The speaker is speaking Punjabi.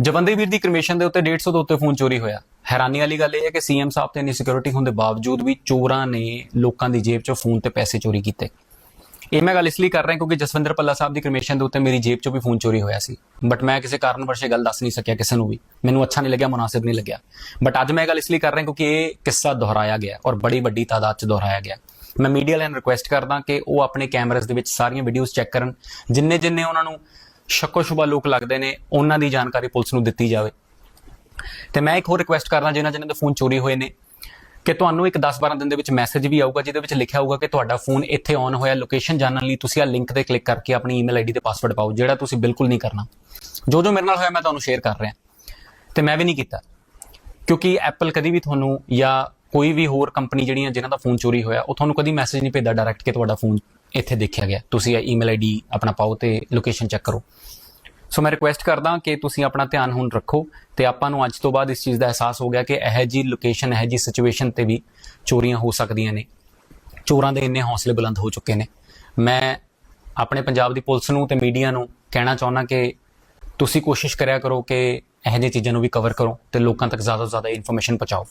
ਜਵੰਦੇ ਵੀਰ ਦੀ ਕ੍ਰਿਮੇਸ਼ਨ ਦੇ ਉੱਤੇ 150 ਦੇ ਉੱਤੇ ਫੋਨ ਚੋਰੀ ਹੋਇਆ। ਹੈਰਾਨੀ ਵਾਲੀ ਗੱਲ ਇਹ ਹੈ ਕਿ ਸੀਐਮ ਸਾਹਿਬ ਤੇ ਇੰਨੀ ਸਿਕਿਉਰਿਟੀ ਹੋਣ ਦੇ ਬਾਵਜੂਦ ਵੀ ਚੋਰਾਂ ਨੇ ਲੋਕਾਂ ਦੀ ਜੇਬ 'ਚੋਂ ਫੋਨ ਤੇ ਪੈਸੇ ਚੋਰੀ ਕੀਤੇ। ਇਹ ਮੈਂ ਗੱਲ ਇਸ ਲਈ ਕਰ ਰਿਹਾ ਕਿਉਂਕਿ ਜਸਵਿੰਦਰ ਪੱਲਾ ਸਾਹਿਬ ਦੀ ਕ੍ਰਿਮੇਸ਼ਨ ਦੇ ਉੱਤੇ ਮੇਰੀ ਜੇਬ 'ਚੋਂ ਵੀ ਫੋਨ ਚੋਰੀ ਹੋਇਆ ਸੀ। ਬਟ ਮੈਂ ਕਿਸੇ ਕਾਰਨ ਵਰਸ਼ੇ ਗੱਲ ਦੱਸ ਨਹੀਂ ਸਕਿਆ ਕਿਸੇ ਨੂੰ ਵੀ। ਮੈਨੂੰ ਅੱਛਾ ਨਹੀਂ ਲੱਗਿਆ, ਮੁਨਾਸਿਬ ਨਹੀਂ ਲੱਗਿਆ। ਬਟ ਅੱਜ ਮੈਂ ਇਹ ਗੱਲ ਇਸ ਲਈ ਕਰ ਰਿਹਾ ਕਿਉਂਕਿ ਇਹ ਕਿੱਸਾ ਦੁਹਰਾਇਆ ਗਿਆ ਔਰ ਬੜੀ ਵੱਡੀ ਤਾਦਾਦ 'ਚ ਦੁਹਰਾਇਆ ਗਿਆ। ਮੈਂ ਮੀਡੀਆ ਵਾਲਿਆਂ ਨੂੰ ਰਿਕੁਐਸਟ ਕਰਦਾ ਕਿ ਉਹ ਆਪਣੇ ਕੈਮਰਾਸ ਦੇ ਵਿੱਚ ਸਾਰੀਆਂ ਵੀਡੀਓਜ਼ ਚੈੱਕ ਕਰਨ। ਜਿੰਨੇ ਜਿੰਨੇ ਉਹਨਾਂ ਨੂੰ ਸ਼ੱਕੋ ਸ਼ੁਬਾ ਲੋਕ ਲੱਗਦੇ ਨੇ, ਉਹਨਾਂ ਦੀ ਜਾਣਕਾਰੀ ਪੁਲਿਸ ਨੂੰ ਦਿੱਤੀ ਜਾਵੇ। ਤੇ ਮੈਂ ਇੱਕ ਹੋਰ ਰਿਕੁਐਸਟ ਕਰਦਾ, ਜਿਨ੍ਹਾਂ ਜਿਨ੍ਹਾਂ ਦੇ ਫੋਨ ਚੋਰੀ ਹੋਏ ਨੇ, ਕਿ ਤੁਹਾਨੂੰ ਇੱਕ 10-12 ਦਿਨ ਦੇ ਵਿੱਚ ਮੈਸੇਜ ਵੀ ਆਊਗਾ, ਜਿਹਦੇ ਵਿੱਚ ਲਿਖਿਆ ਹੋਊਗਾ ਕਿ ਤੁਹਾਡਾ ਫੋਨ ਇੱਥੇ ਔਨ ਹੋਇਆ ਲੋਕੇਸ਼ਨ ਜਾਣਨ ਲਈ ਤੁਸੀਂ ਆ ਲਿੰਕ ਤੇ ਕਲਿੱਕ ਕਰਕੇ ਆਪਣੀ ਈਮੇਲ ਆਈਡੀ ਤੇ ਪਾਸਵਰਡ ਪਾਓ, ਜਿਹੜਾ ਤੁਸੀਂ ਬਿਲਕੁਲ ਨਹੀਂ ਕਰਨਾ। ਜੋ ਜੋ ਮੇਰੇ ਨਾਲ ਹੋਇਆ, ਮੈਂ ਤੁਹਾਨੂੰ ਸ਼ੇਅਰ ਕਰ ਰਿਹਾ। ਤੇ ਮੈਂ ਵੀ ਨਹੀਂ ਕੀਤਾ। ਕਿਉਂਕਿ ਐਪਲ ਕਦੀ ਵੀ ਤੁਹਾਨੂੰ ਜਾਂ ਕੋਈ ਵੀ ਹੋਰ ਕੰਪਨੀ ਜਿਹੜੀਆਂ, ਜਿਨ੍ਹਾਂ ਦਾ ਫੋਨ ਚੋਰੀ ਹੋਇਆ, ਉਹ ਤੁਹਾਨੂੰ ਕਦੀ ਮੈਸੇਜ ਨਹੀਂ ਭੇਜਦਾ ਡਾਇਰੈਕਟ ਕਿ ਤੁਹਾਡਾ ਫੋਨ ਇੱਥੇ ਦੇਖਿਆ ਗਿਆ। ਤੁਸੀਂ ਇਹ ਈਮੇਲ ਆਈਡੀ ਆਪਣਾ ਪਾਓ ਤੇ ਲੋਕੇਸ਼ਨ ਚੈੱਕ ਕਰੋ। ਸੋ ਮੈਂ ਰਿਕੁਐਸਟ ਕਰਦਾ ਕਿ ਤੁਸੀਂ ਆਪਣਾ ਧਿਆਨ ਹੁਣ ਰੱਖੋ ਤੇ ਆਪਾਂ ਨੂੰ ਅੱਜ ਤੋਂ ਬਾਅਦ ਇਸ ਚੀਜ਼ ਦਾ ਅਹਿਸਾਸ ਹੋ ਗਿਆ ਕਿ ਇਹ ਜੀ ਲੋਕੇਸ਼ਨ ਇਹ ਜੀ ਸਿਚੁਏਸ਼ਨ ਤੇ ਵੀ ਚੋਰੀਆਂ ਹੋ ਸਕਦੀਆਂ ਨੇ। ਚੋਰਾਂ ਦੇ ਇੰਨੇ ਹੌਸਲੇ ਬੁਲੰਦ ਹੋ ਚੁੱਕੇ ਨੇ। ਮੈਂ ਆਪਣੇ ਪੰਜਾਬ ਦੀ ਪੁਲਿਸ ਨੂੰ ਤੇ ਮੀਡੀਆ ਨੂੰ ਕਹਿਣਾ ਚਾਹੁੰਦਾ ਕਿ ਤੁਸੀਂ ਕੋਸ਼ਿਸ਼ ਕਰਿਆ ਕਰੋ ਕਿ ਇਹੋ ਜਿਹੀਆਂ ਚੀਜ਼ਾਂ ਨੂੰ ਵੀ ਕਵਰ ਕਰੋ ਤੇ ਲੋਕਾਂ ਤੱਕ ਜ਼ਿਆਦਾ ਤੋਂ ਜ਼ਿਆਦਾ ਇਨਫੋਰਮੇਸ਼ਨ ਪਹੁੰਚਾਓ।